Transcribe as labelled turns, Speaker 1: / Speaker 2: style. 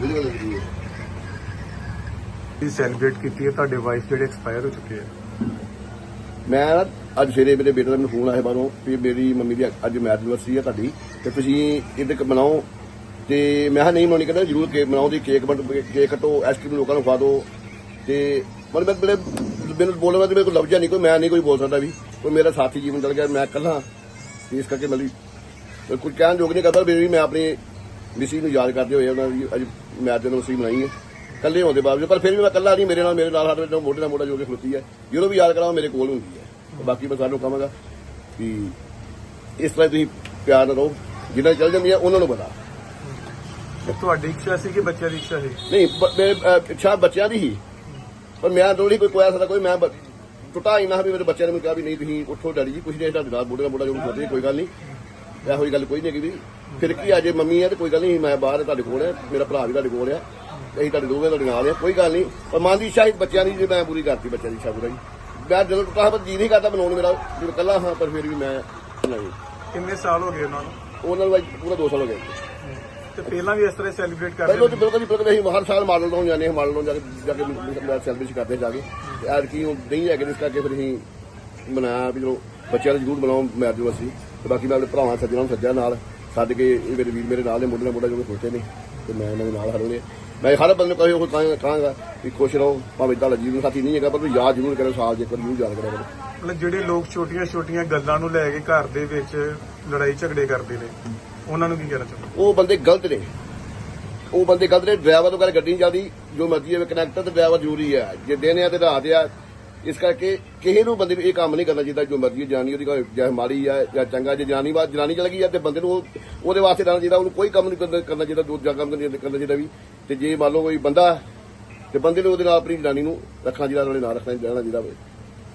Speaker 1: Video
Speaker 2: celebrate ਕੀਤੀ ਹੈ, ਤੁਹਾਡੇ ਵਾਈਫ ਜਿਹੜੇ ਐਕਸਪਾਇਰ ਹੋ ਚੁੱਕੇ ਆ।
Speaker 1: ਮੈਂ ਅੱਜ ਸਵੇਰੇ ਮੇਰੇ ਬੇਟੇ ਦਾ ਮੈਨੂੰ ਫੋਨ ਆਇਆ ਬਾਹਰੋਂ ਵੀ ਮੇਰੀ ਮੰਮੀ ਦੀ ਅੱਜ ਮੈਰਿਜ ਐਨਵਰਸਰੀ ਹੈ ਤੁਹਾਡੀ, ਤੇ ਤੁਸੀਂ ਇਹਦੇ ਕ ਮਨਾਓ ਤੇ ਮੈਂ ਕਿਹਾ, ਨਹੀਂ ਮਨਾਉਣੀ ਕਹਿੰਦਾ ਜ਼ਰੂਰ ਕੇਕ ਬਣਾਓ ਦੀ ਕੇਕ ਬਣ ਕੇਕ ਕੱਟੋ ਆਈਸਕ੍ਰੀਮ ਲੋਕਾਂ ਨੂੰ ਖਵਾ ਦਿਓ। ਤੇ ਪਰ ਮੈਂ ਬੜੇ ਮੈਨੂੰ ਬੋਲਣ ਵਾਸਤੇ ਮੇਰੇ ਕੋਲ ਲਫ਼ਜ਼ ਨਹੀਂ ਕੋਈ, ਮੈਂ ਨਹੀਂ ਕੋਈ ਬੋਲ ਸਕਦਾ ਵੀ। ਕੋਈ ਮੇਰਾ ਸਾਥੀ ਜੀਵਨ ਚਲ ਗਿਆ, ਮੈਂ ਇਕੱਲਾ। ਤੇ ਇਸ ਕਰਕੇ ਮਤਲਬ ਕੁਝ ਕਹਿਣ ਯੋਗ ਨਹੀਂ ਕਰਦਾ ਵੀ ਮੈਂ ਆਪਣੀ ਮਿਸੀ ਨੂੰ ਯਾਦ ਕਰਦੇ ਹੋਏ ਉਹਨਾਂ ਦੀ ਅੱਜ ਮੈਰਿਜ ਐਨਵਰਸਰੀ ਮਨਾਈ ਹੈ। ਇਕੱਲੇ ਹੋਣ ਦੇ ਬਾਵਜੂਦ ਪਰ ਫਿਰ ਵੀ ਮੈਂ ਇਕੱਲਾ ਨਹੀਂ ਮੇਰੇ ਨਾਲ ਮੇਰੇ ਨਾਲ ਸਾਡੇ ਨਾਲ ਮੋਢੇ ਨਾਲ ਮੋਢਾ ਜੋ ਕੇ ਖਲੋਤੀ ਹੈ। ਜਦੋਂ ਵੀ ਯਾਦ ਕਰਾਂ ਮੇਰੇ ਕੋਲ ਹੁੰਦੀ ਹੈ। ਬਾਕੀ ਮੈਂ ਸਾਨੂੰ ਕਹਾਂਗਾ ਕਿ ਇਸ ਤਰ੍ਹਾਂ ਤੁਸੀਂ ਪਿਆਰ ਨਾਲ ਰਹੋ। ਜਿੰਨਾ ਚੱਲ ਜਾਂਦੀ ਹੈ ਉਹਨਾਂ ਨੂੰ ਪਤਾ
Speaker 2: ਤੁਹਾਡੀ ਇੱਛਾ ਸੀ ਕਿ ਬੱਚਿਆਂ ਦੀ ਇੱਛਾ ਸੀ?
Speaker 1: ਨਹੀਂ ਇੱਛਾ ਬੱਚਿਆਂ ਦੀ ਹੀ। ਪਰ ਮੈਂ ਥੋੜੀ ਕੋਈ ਕੋਇਆ ਸਕਦਾ ਕੋਈ ਮੈਂ ਟੁੱਟਾ ਇੰਨਾ ਵੀ ਮੇਰੇ ਬੱਚਿਆਂ ਨੇ ਮੈਨੂੰ ਕਿਹਾ ਵੀ ਨਹੀਂ ਤੁਸੀਂ ਉੱਠੋ ਡੈਡੀ ਜੀ ਕੁਝ ਨਹੀਂ ਤੁਹਾਡੇ ਨਾਲ ਮੋਢੇ ਨਾਲ ਮੋਢਾ ਜੋ ਖਲੋਤੇ ਕੋਈ ਗੱਲ ਨਹੀਂ। ਇਹੋ ਜਿਹੀ ਗੱਲ ਕੋਈ ਨਹੀਂ ਹੈਗੀ ਵੀ ਫਿਰ ਕੀ ਅਜੇ ਮੰਮੀ ਹੈ ਤੇ ਕੋਈ ਗੱਲ ਨਹੀਂ ਮੈਂ ਬਾਹਰ ਤੁਹਾਡੇ ਕੋਲ ਹੈ ਮੇਰਾ ਭਰਾ ਵੀ ਤੁਹਾਡੇ ਕੋਲ ਤੇ ਅਸੀਂ ਤੁਹਾਡੇ ਦੋਵੇਂ ਤੁਹਾਡੇ ਨਾਲ ਹੈ ਕੋਈ ਗੱਲ ਨਹੀਂ। ਪਰ ਮਨ ਦੀ ਇੱਛਾ ਬੱਚਿਆਂ ਦੀ ਜੇ ਮੈਂ ਪੂਰੀ ਕਰਤੀ ਬੱਚਿਆਂ ਦੀ ਇੱਛਾ ਪੂਰਾ ਜੀ। ਮੈਂ ਜਦੋਂ ਟੁੱਟਾ ਪਰ ਜੀ ਨਹੀਂ ਕਰਦਾ ਬਣਾਉਣ ਮੇਰਾ ਜਿਵੇਂ ਇਕੱਲਾ ਹਾਂ ਪਰ ਫਿਰ ਵੀ ਮੈਂ ਨਹੀਂ।
Speaker 2: ਕਿੰਨੇ ਸਾਲ ਹੋ ਗਏ ਉਹਨਾਂ ਨੂੰ?
Speaker 1: ਉਹਨਾਂ ਨੂੰ ਪੂਰਾ 2 ਸਾਲ ਹੋ ਗਏ।
Speaker 2: ਤੇ ਪਹਿਲਾਂ ਵੀ ਇਸ ਤਰ੍ਹਾਂ ਸੈਲੀਬ੍ਰੇਟ ਕਰਦੇ
Speaker 1: ਪਹਿਲਾਂ ਤੇ ਬਿਲਕੁਲ ਬਿਲਕੁਲ ਅਸੀਂ ਹਰ ਸਾਲ ਮਾਡਲ ਤੋਂ ਜਾਂਦੇ ਹਾਂ ਮਾਡਲ ਤੋਂ ਜਾ ਕੇ ਜਾ ਕੇ ਸੈਲੀਬ੍ਰੇਟ ਕਰਦੇ ਜਾ ਕੇ। ਤੇ ਐਰ ਕੀ ਉਹ ਨਹੀਂ ਹੈਗੇ ਇਸ ਕਰਕੇ ਫਿਰ ਅਸੀਂ ਮਨਾਇਆ ਵੀ ਚਲੋ ਬੱਚਿਆਂ ਨੂੰ ਜ਼ਰੂਰ ਬਣਾਓ ਮੈਰਿਜ ਵਾਸੀ ਤੇ ਬਾਕੀ ਮੈਂ ਆਪਣੇ ਭਰਾਵਾਂ ਸੱਜਣਾਂ ਨੂੰ ਸੱਜਿਆ ਨਾਲ। ਛੱਡ ਕੇ ਇਹ ਮੇਰੇ ਵੀਰ ਮੇਰੇ ਨਾਲ ਨੇ ਮੁੰਡੇ ਨਾਲ ਮੁੰਡਾ ਜੋ ਸੋਚੇ ਨੇ। ਤੇ ਮੈਂ ਇਹਨਾਂ ਦੇ ਨਾਲ ਹਰੋਂਗੇ ਮੈਂ ਹਰ ਬੰਦੇ ਨੂੰ ਕਹੇ ਉਹ ਕਹਾਂ- ਕਹਾਂਗਾ ਵੀ ਖੁਸ਼ ਰਹੋ ਭਾਵੇਂ ਤੁਹਾਡਾ ਜੀਵਨ ਸਾਥੀ ਨਹੀਂ ਹੈਗਾ ਪਰ ਤੁਸੀਂ ਯਾਦ ਜ਼ਰੂਰ ਕਰੋ ਸਾਲ ਜੇ ਇੱਕ ਵਾਰ ਜ਼ਰੂਰ ਯਾਦ ਕਰੋ।
Speaker 2: ਮਤਲਬ ਜਿਹੜੇ ਲੋਕ ਛੋਟੀਆਂ-ਛੋਟੀਆਂ ਗੱਲਾਂ ਨੂੰ ਲੈ ਕੇ ਘਰ ਦੇ ਵਿੱਚ ਲੜਾਈ ਝਗੜੇ ਕਰਦੇ ਨੇ ਉਹਨਾਂ ਨੂੰ ਕੀ ਕਹਿਣਾ ਚਾਹੁੰਦੇ
Speaker 1: ਉਹ ਬੰਦੇ ਗਲਤ ਨੇ। ਉਹ ਬੰਦੇ ਗਲਤ ਨੇ ਡਰਾਈਵਰ ਤੋਂ ਕਰ ਗੱਡੀ ਨਹੀਂ ਚੱਲਦੀ ਜੋ ਮਰਜ਼ੀ ਹੋਵੇ ਕਨੈਕਟਰ ਤੇ ਡਰਾਈਵਰ ਜ਼ਰੂਰੀ ਹੈ। ਜੇ ਦਿਨ ਆ ਤੇ ਰਾਤ ਆ ਇਸ ਕਰਕੇ ਕਿਸੇ ਨੂੰ ਬੰਦੇ ਨੂੰ ਇਹ ਕੰਮ ਨਹੀਂ ਕਰਨਾ ਚਾਹੀਦਾ, ਜੋ ਮਰਜ਼ੀ ਜਾਨੀ, ਉਹਦੀ ਕੋਈ ਜਾਂ ਮਾੜੀ ਆ ਜਾਂ ਚੰਗਾ, ਜੇ ਜਾਨੀ ਬਾਤ, ਜਨਾਨੀ ਚਲ ਗਈ ਆ ਤੇ ਬੰਦੇ ਨੂੰ ਉਹ- ਉਹਦੇ ਵਾਸਤੇ ਰਹਿਣਾ ਚਾਹੀਦਾ, ਉਹਨੂੰ ਕੋਈ ਕੰਮ ਨਹੀਂ ਕਰਨਾ ਕਰਨਾ ਚਾਹੀਦਾ ਦੂਜਾ ਕੰਮ ਕਰਨਾ ਕਰਨਾ ਚਾਹੀਦਾ ਵੀ। ਤੇ ਜੇ ਮੰਨ ਲਓ ਕੋਈ ਬੰਦਾ, ਤੇ ਬੰਦੇ ਨੂੰ ਉਹਦੇ ਨਾਲ ਆਪਣੀ ਜਨਾਨੀ ਨੂੰ ਰੱਖਣਾ ਚਾਹੀਦਾ ਉਹਦੇ ਨਾਲ ਰੱਖਣਾ ਰਹਿਣਾ ਚਾਹੀਦਾ ਵੇ।